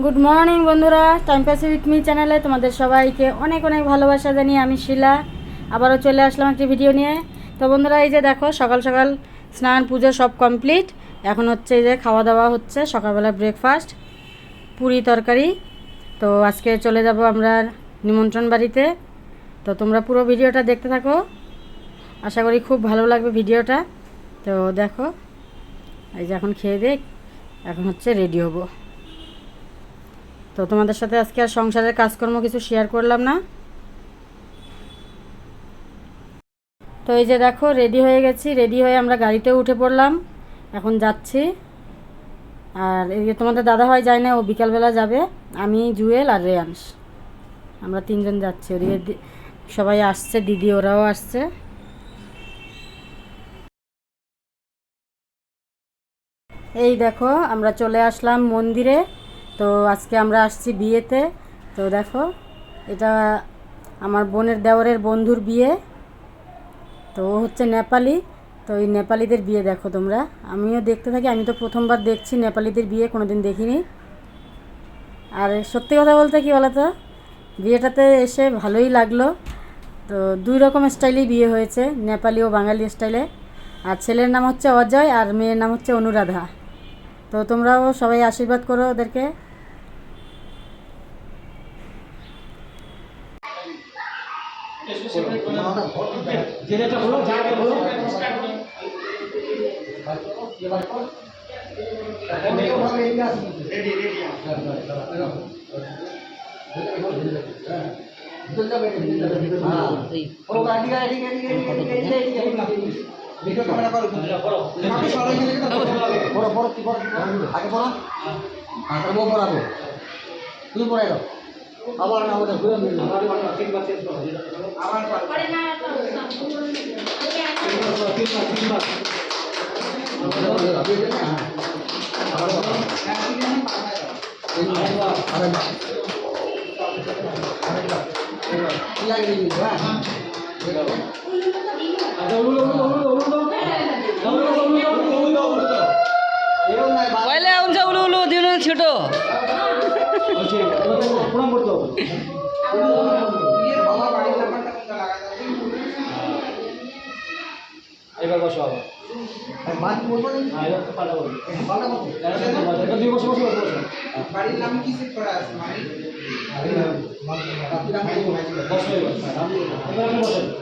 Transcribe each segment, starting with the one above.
Good morning বন্ধুরা। Time pass with me চ্যানেলে তোমাদের সবাইকে অনেক অনেক ভালোবাসা জানিয়ে আমি শিলা। আবারও চলে আসলাম একটি ভিডিও নিয়ে। তো বন্ধুরা, এই যে দেখো, সকাল সকাল স্নান, পুজো সব কমপ্লিট এখন হচ্ছে এই যে খাওয়া দাওয়া হচ্ছে, সকালবেলা ব্রেকফাস্ট পুরি তরকারি। তো আজকে চলে যাব আমরা নিমন্ত্রণ বাড়িতে। তো তোমরা পুরো ভিডিওটা দেখতে থাকো। আশা করি খুব ভালো লাগবে ভিডিওটা তো দেখো, এই যে এখন খেয়ে দেখ, এখন হচ্ছে রেডি হব। তো তোমাদের সাথে আজকে আর সংসারের কাজকর্ম কিছু শেয়ার করলাম না। তো এই যে দেখো রেডি হয়ে গেছি রেডি হয়ে আমরা গাড়িতেও উঠে পড়লাম। এখন যাচ্ছি। আর যে তোমাদের দাদা হয় যায় না, ও বিকালবেলা যাবে। আমি, জুয়েল আর রেয়াংশ। আমরা তিনজন যাচ্ছি। ওদিকে সবাই আসছে, দিদি ওরাও আসছে। এই দেখো, আমরা চলে আসলাম মন্দিরে। তো আজকে আমরা আসছি বিয়েতে। তো দেখো, এটা আমার বোনের দেওয়ারের বন্ধুর বিয়ে। তো ও হচ্ছে নেপালি। তো এই নেপালিদের বিয়ে দেখো তোমরা। আমিও দেখতে থাকি, আমি তো প্রথমবার দেখছি নেপালিদের বিয়ে, কোনোদিন দেখিনি। আর সত্যি কথা বলতে কি বলতো, বিয়েটাতে এসে ভালোই লাগল। তো দুই রকম স্টাইলেই বিয়ে হয়েছে, নেপালি ও বাঙালি স্টাইলে। আর ছেলের নাম হচ্ছে অজয় আর মেয়ের নাম হচ্ছে অনুরাধা। তো তোমরাও সবাই আশীর্বাদ করো ওদেরকে। যেটা হলো তুমি পড়াই দাও। আবার না ওটা ঘুরে নিয়ে পয়লা উনছে উলু উলু দিন ছোট প্রণাম বসো করবে। এবার দুই বসে বসে বসে বসে বাড়ির নাম কি সেট করা আছে মানে বসো এবার এবার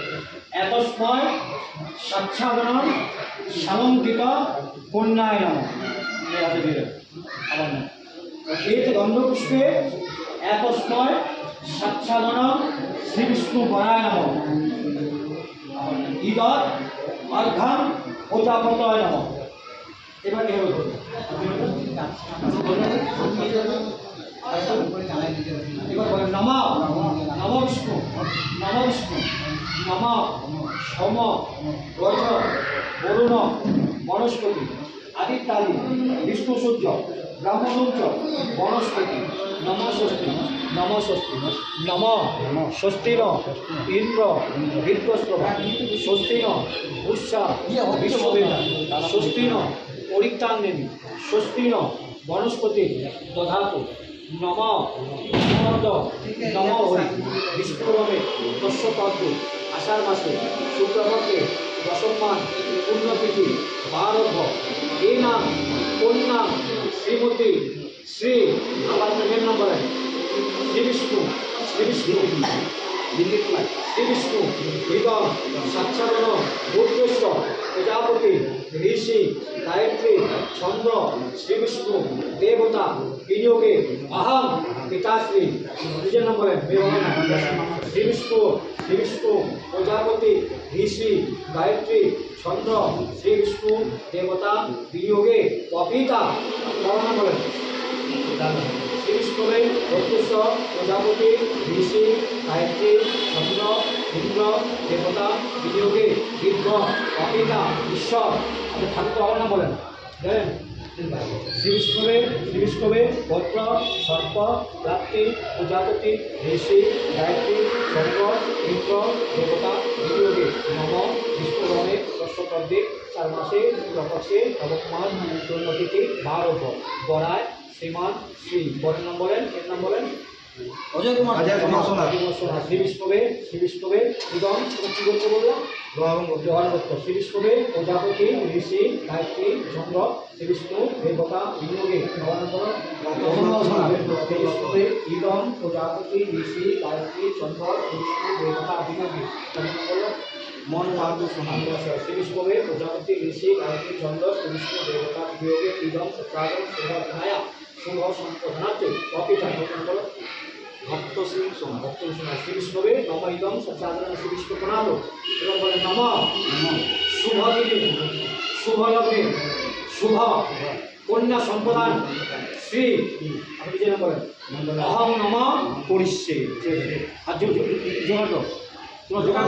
পুষ্পে এত সময় স্বাচ্ছাদন সামন্তিত কন্যায় নম এই হাতে দিয়ে দেবেন। আবার না এতে গন্ধ পুষ্পে এত সময় স্বাচ্ছাদন শ্রী বিষ্ণু পরায় ইদর অর্ঘাম প্রজাপতয় নম এবার ধরুন। এবার বলেন নম নম বিষ্ণু নম বিষ্ণু। নম সম রজ বরুণ বনস্পতি, আদিত্যাদি, বিষ্ণু সূর্য ব্রাহ্মণঞ্চ বনস্পতি নম ষষ্ঠী নম ষষ্ঠীর ইন্দ্র বৃদ্ধস্ব ষষ্ঠীর উৎসা বিশ্ববেদা ষষ্ঠীর পরিত্রাঙ্গিনী ষষ্ঠীর বনস্পতি, দধাতু, নম নম হরি বিষ্ণুরমে দস্যপদ্ম আষাঢ় মাসে শুক্রপক্ষে দশমান পুণ্যতিথি বারভ এই নাম কন্যা শ্রীমতী শ্রী, আবার প্রেমের নম্বরে শ্রী বিষ্ণু শ্রী বিষ্ণু শ্রী বিষ্ণু, হৃদয় সাচ্ছাদন বুদ্ধস্ব প্রজাপতি, ঋষি, গায়ত্রী, চন্দ্র, শ্রী বিষ্ণু, দেবতা, বিনিয়োগে অহম পিতাশ্রী নিজের নম্বরে শ্রী বিষ্ণু শ্রী বিষ্ণু, প্রজাপতি, ঋষি, গায়ত্রী, চন্দ্র, শ্রী দেবতা, বিনিয়োগে অপিতা করোনা শ্রী করে প্রত্যুষ প্রজাপতি ঋষি গায়ত্রী চন্দ্র ইন্দ্র দেবতা, বিনিয়োগে বিদ্য অপিতা ঈশ্বর, আপনি ঠাকুর আমার নাম বলেন। জানেন? শ্রী বিষ্ণুবে শ্রী বিষ্ণুবে পত্র সর্প রাত্রি প্রজাপতি ঋষি গায়ত্রী চন্দ্র ইন্দ্র দেবতা, বিনিয়োগে নম বিষ্ণুরণে দর্শকর্দে চার মাসে রপসে নবকুমার জন্মতিথি বারো বরায় শ্রীমান শ্রী বরের নাম বলেন এর নাম বলেন অজয় কুমার অজয় কুমার সোনা শ্রী বিষ্ণুবে শ্রী বিষ্ণুবে ইদম কি করতে বললাম? জোহার করতো শ্রী বিষ্ণুবে প্রজাপতি ঋষি গায়ত্রী চন্দ্র শ্রী বিষ্ণু দেবতা বিনিয়োগে শ্রী বিষ্ণুবে ইদম প্রজাপতি ঋষি গায়ত্রী চন্দ্র শ্রী বিষ্ণু দেবতা বিনিয়োগে বলল মন বাহাদুর সোনা শ্রী বিষ্ণুবে প্রজাপতি ঋষি গায়ত্রী চন্দ্র শ্রী বিষ্ণু দেবতা বিনিয়োগে ইদম সত্রাগম শুভ বিনায়া শুভ সম্পদনাতে অপিতা বলো ভক্ত সিং সোনা ভক্ত শোনা শ্রী বিষ্ণবে নম ইদম শ্রী বিষ্ণু প্রণাদ এবং বলে নম শুভ দিনে শুভ লগ্নে শুভ কন্যা সম্প্রদান শ্রী আপনি যেন বলেন অহং নম করিষ্যে আর তোমার। জোগাড়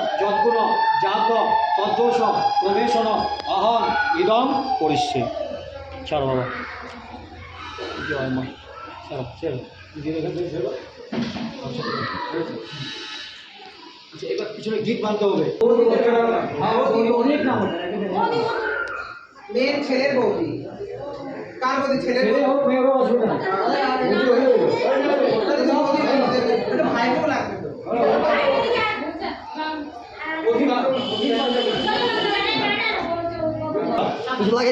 জাত তদ্দোষ প্রবেশন অহং ইদম করিষ্যে ছাড়ো বাবা। জয় মা? ছাড়ো ছেড়ো। নিজের এখান থেকে ছেড়ো। আচ্ছা, হয়েছে। আচ্ছা এবার পিছনে গীত বাঁধতে হবে। অনেক নাম মেয়ের ছেলের বৌদি। কার বৌদি ছেলের অসুবিধা লাগবে তো অধিকার অধিকার দেবে। কিছু লাগে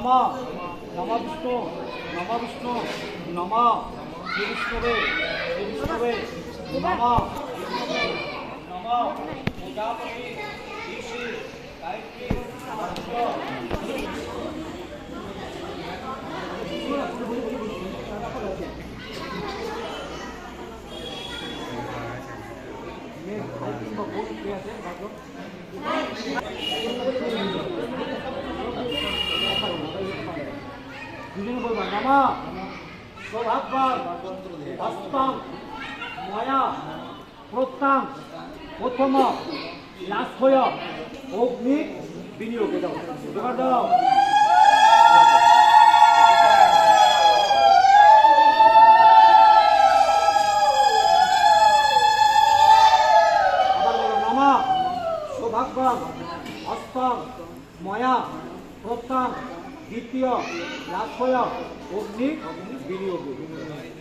নমা নমা বিষ্ণু নমা বিষ্ণু, নমা শ্রী বিষ্ণুবে শ্রী বিষ্ণুবে, নমা নমা প্রজাপতি, ঋষি, গায়ত্রী বলবা সৌভাগ্যাং হস্তাং ময়া প্রত্যাং প্রথম লাস্টয় অগ্নি বিনিয়োগ দাও জোগাড় দাও আবার বলো নামা সৌভাগ্যাং হস্তাং ময়া প্রত্যাং দ্বিতীয় লাক্ষয় অগ্নি, বিনিয়োগ।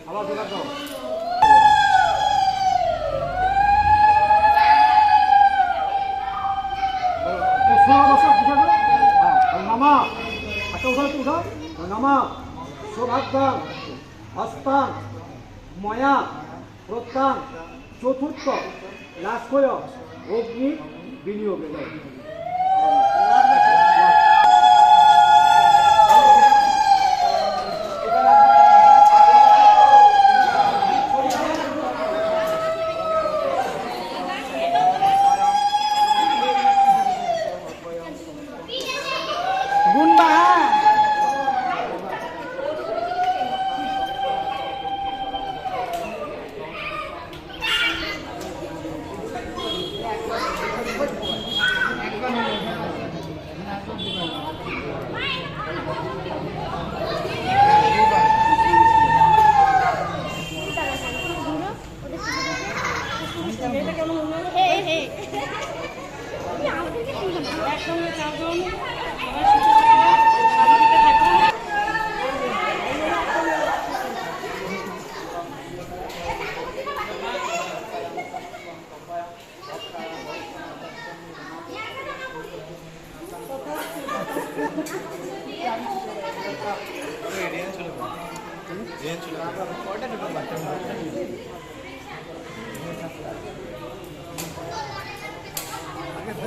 আবার দাও হ্যাঁ নামা হাতটা উঠাও তো নামা সৌভাগ্যাং হস্তাং ময়া প্রত্যাং চতুর্থ লাক্ষয় অগ্নি, বিনিয়োগ।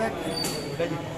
Tac.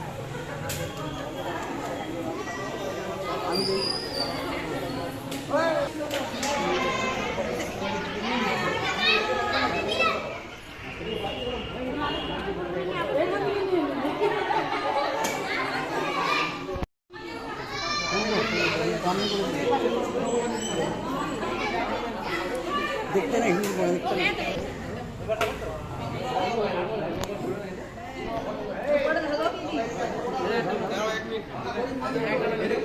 Gracias.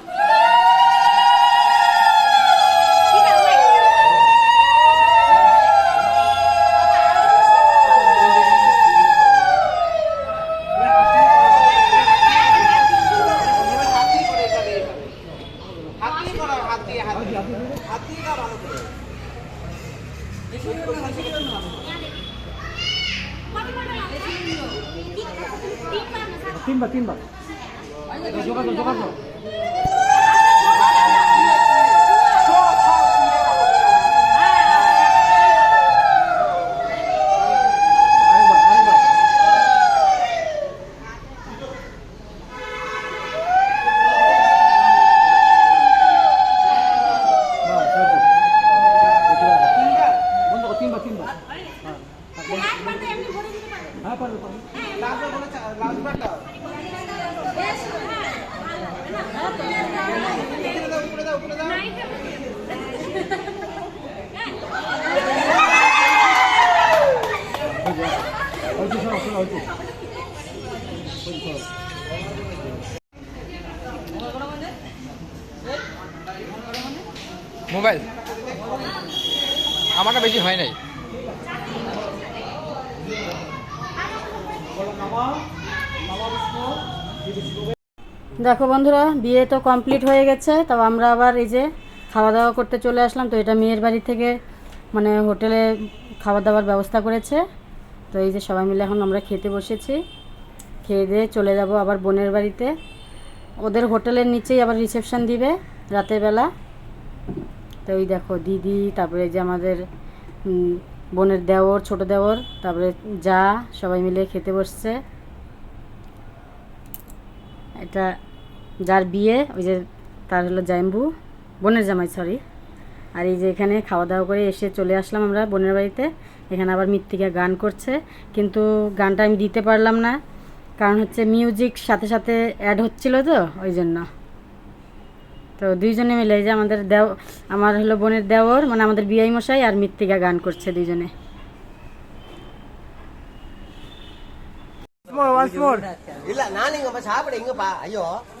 তিনবার তিনবার। যোগাযোগ যোগাযোগ। মোবাইল। আমারটা বেশি হয় নাই। দেখো বন্ধুরা, বিয়ে তো কমপ্লিট হয়ে গেছে তো আমরা আবার এই যে খাওয়া দাওয়া করতে চলে আসলাম। তো এটা মেয়ের বাড়ি থেকে মানে হোটেলে খাওয়া দাওয়ার ব্যবস্থা করেছে। তো এই যে সবাই মিলে এখন আমরা খেতে বসেছি। খেয়ে দিয়ে চলে যাব আবার বোনের বাড়িতে। ওদের হোটেলের নিচেই আবার রিসেপশান দিবে রাতের বেলা। তো এই দেখো, দিদি, তারপরে যে আমাদের বোনের দেওর, ছোট দেওর, তারপরে যা, সবাই মিলে খেতে বসছে। এটা যার বিয়ে ওই যে তার হলো জাইম্বু বোনের জামাই সরি আর এই যে এখানে খাওয়া দাওয়া করে এসে চলে আসলাম আমরা বোনের বাড়িতে। এখানে আবার মৃত্তিকা গান করছে কিন্তু গানটা আমি দিতে পারলাম না। কারণ হচ্ছে মিউজিক সাথে সাথে অ্যাড হচ্ছিল তো ওই জন্য। তো দুইজনে মিলে যে আমাদের দেও আমার হলো বোনের দেওর মানে আমাদের বিআই মশাই আর মৃত্তিকা গান করছে দুইজনে। না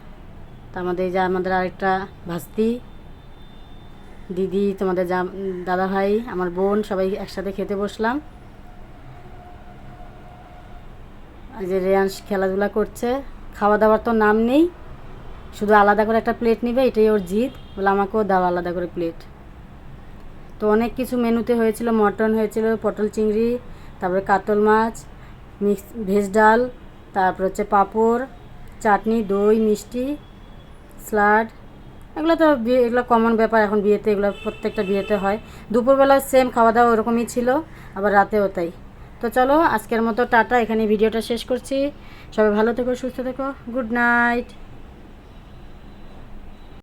তা আমাদের যে আমাদের আরেকটা ভাস্তি, দিদি, তোমাদের যা দাদা ভাই, আমার বোন, সবাই একসাথে খেতে বসলাম। এই যে রেয়াংশ খেলাধুলা করছে খাওয়া দাওয়ার তো নাম নেই, শুধু আলাদা করে একটা প্লেট নিবে, এটাই ওর জিদ, বলে আমাকেও দাও আলাদা করে প্লেট তো অনেক কিছু মেনুতে হয়েছিল, মটন হয়েছিল, পটল চিংড়ি, তারপরে কাতল মাছ, মিক্স, ভেজ ডাল, তারপর হচ্ছে পাঁপড়, চাটনি, দই, মিষ্টি স্যালাড এগুলো তো বিয়ে, এগুলো কমন ব্যাপার, এখন বিয়েতে এগুলো প্রত্যেকটা বিয়েতে হয়। দুপুরবেলা সেম খাওয়া দাওয়া ওরকমই ছিল, আবার রাতেও তাই। তো চলো, আজকের মতো টাটা এখানে ভিডিওটা শেষ করছি। সবাই ভালো থেকো, সুস্থ থেকো গুড নাইট